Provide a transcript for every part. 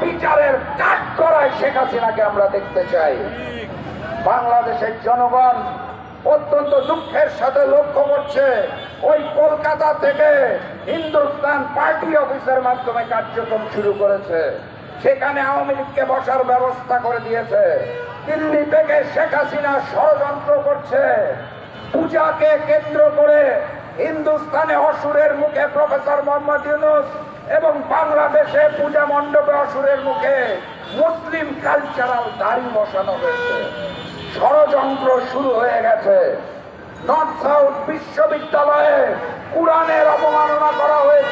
বিচারের কাঠ করায় শেখ হাসিনাকে আমরা দেখতে চাই, বাংলাদেশের জনগণ অত্যন্ত দুঃখের সাথে লক্ষ্য করছে, ওই কলকাতা থেকে হিন্দুস্তান পার্টি অফিসের মাধ্যমে কার্যক্রম শুরু করেছে। সেখানে আওয়ামী লীগকে বসার ব্যবস্থা করে দিয়েছে। দিল্লি থেকে শেখ হাসিনা ষড়যন্ত্র করছে। পূজাকে কেন্দ্র করে হিন্দুস্তানে অসুরের মুখে প্রফেসর মোহাম্মদ ইউনুস এবং বাংলাদেশে পূজা মণ্ডপে অসুরের মুখে মুসলিম কালচারাল দাড়ি বসানো হয়েছে। ষড়যন্ত্র শুরু হয়ে গেছে। নর্থ সাউথ বিশ্ববিদ্যালয়ে কোরআনের অবমাননা করা হয়েছে।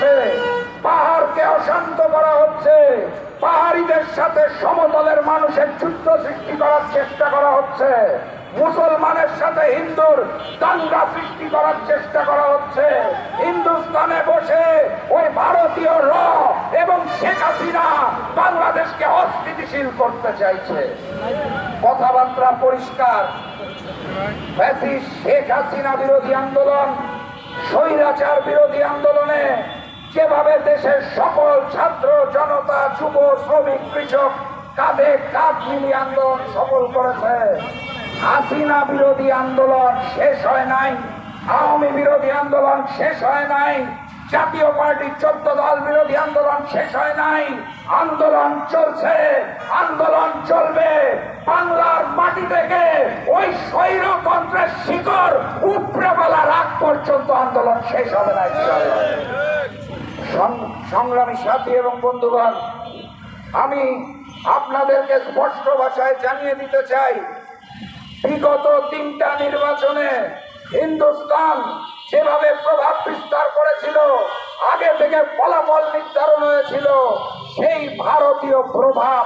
পাহাড়িদের সাথে সমতলের মানুষের যুদ্ধ সৃষ্টি করার চেষ্টা করা হচ্ছে। মুসলমানের সাথে হিন্দুর দাঙ্গা সৃষ্টি করার চেষ্টা করা হচ্ছে। হিন্দুস্তানে বসে ওই ভারতীয় র এবং শেখ হাসিনা বাংলাদেশকে অস্থিতিশীল করতে চাইছে। কথাবার্তা পরিষ্কার। শেখ হাসিনা বিরোধী আন্দোলন, স্বৈরাচার বিরোধী আন্দোলনে যেভাবে দেশের সকল ছাত্র, জনতা, যুব, শ্রমিক, কৃষক কাঁধে কাঁধ মিলিয়ে আন্দোলন সফল করেছে। হাসিনা বিরোধী আন্দোলন শেষ হয় নাই। আওয়ামী বিরোধী আন্দোলন শেষ হয় নাই। জাতীয় পার্টির চোদ্দ দল বিরোধী আন্দোলন শেষ হয় নাই। আন্দোলন চলছে। আন্দোলন চলবে। বাংলার মাটি থেকে ওই স্বৈরতন্ত্রের শিকড় উপড়ে বলার আগ পর্যন্ত আন্দোলন শেষ হবে না সংগ্রামী সাথী এবং বন্ধুগণ, আমি আপনাদেরকে স্পষ্ট ভাষায় জানিয়ে দিতে চাই, বিগত তিনটা নির্বাচনে হিন্দুস্তান যেভাবে প্রভাব বিস্তার করেছিল, আগে থেকে ফলাফল নির্ধারণ হয়েছিল, সেই ভারতীয় প্রভাব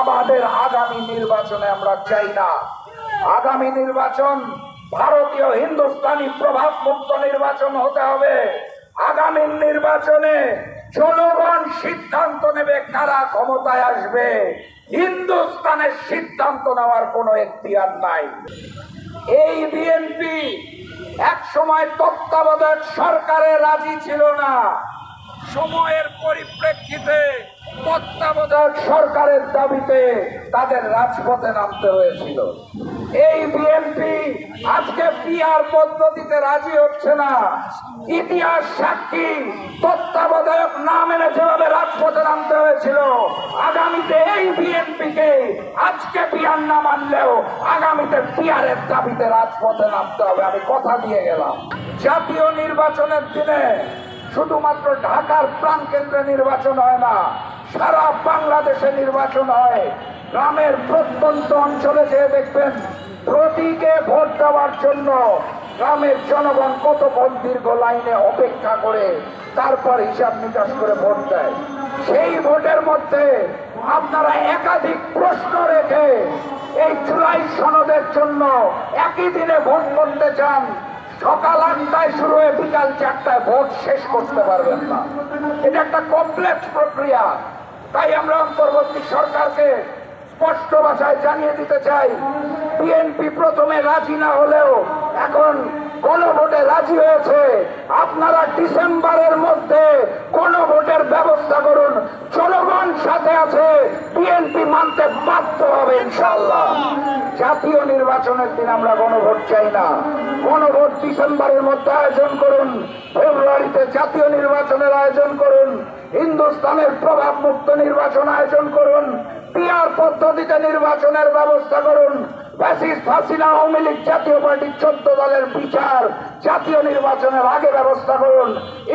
আমাদের আগামী নির্বাচনে আমরা চাই না। আগামী নির্বাচন ভারতীয় হিন্দুস্তানি প্রভাব মুক্ত নির্বাচন হতে হবে। আগামী নির্বাচনে জনগণ সিদ্ধান্ত নেবে কারা ক্ষমতায় আসবে। হিন্দুস্তানের সিদ্ধান্ত নেওয়ার কোনো এখতিয়ার নাই। এই বিএনপি এক সময় তত্ত্বাবধায়ক সরকারে রাজি ছিল না। সময়ের পরিপ্রেক্ষিতে তত্ত্বাবধায়ক সরকারের দাবিতে তাদের রাজপথে নামতে হয়েছিল। এই বিএনপি আজকে পিআর পদ্ধতিতে রাজি হচ্ছে না। ইতিহাস সাক্ষী, তত্ত্বাবধায়ক না মেনে যেভাবে রাজপথে নামতে হয়েছিল, আগামীতে এই বিএনপিকে আজকে পিআর না মানলেও আগামীতে পিআরের দাবিতে রাজপথে নামতে হবে, আমি কথা দিয়ে গেলাম। জাতীয় নির্বাচনের দিনে শুধুমাত্র ঢাকার প্রাণ কেন্দ্রে নির্বাচন হয় না, সারা বাংলাদেশে নির্বাচন হয়। গ্রামের প্রত্যন্ত অঞ্চলে যেয়ে দেখবেন প্রতীকে ভোট দেওয়ার জন্য গ্রামের জনগণ কতক্ষণ দীর্ঘ লাইনে অপেক্ষা করে, তারপর হিসাব নিকাশ করে ভোট দেয়। সেই ভোটের মধ্যে আপনারা একাধিক প্রশ্ন রেখে এই জুলাই সনদের জন্য একই দিনে ভোট করতে চান, সকাল আটটায় শুরু হয়ে বিকাল চারটায় ভোট শেষ করতে পারবেন না। এটা একটা কমপ্লেক্স প্রক্রিয়া। তাই আমরা অন্তর্বর্তী সরকারকে স্পষ্ট ভাষায় জানিয়ে দিতে চাই বিএনপি প্রথমে রাজি না হলেও এখন গণভোটে রাজি হয়েছে। আপনারা ডিসেম্বরের মধ্যে গণভোটের ব্যবস্থা করুন। জনগণ সাথে আছে, বিএনপি মানতে বাধ্য হবে ইনশাল্লাহ জাতীয় নির্বাচনের দিন আমরা গণভোট চাই না। গণভোট ডিসেম্বরের মধ্যে আয়োজন করুন। ফেব্রুয়ারিতে জাতীয় নির্বাচনের আয়োজন করুন। হিন্দুস্তানের প্রভাব মুক্ত নির্বাচন আয়োজন করুন। পিআর পদ্ধতিতে নির্বাচনের ব্যবস্থা করুন। জাতীয় পার্টির দলের বিচার, জাতীয় নির্বাচনের আগে ব্যবস্থা করুন।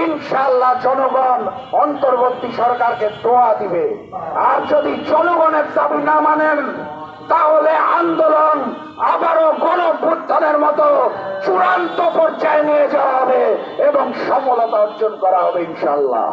ইনশাল্লাহ জনগণ অন্তর্বর্তী সরকারকে দিবে। আর যদি জনগণের না মানেন, তাহলে আন্দোলন আবারও গণভ্যুত্থানের মতো চূড়ান্ত পর্যায়ে নিয়ে যাওয়া হবে এবং সফলতা অর্জন করা হবে ইনশাল্লাহ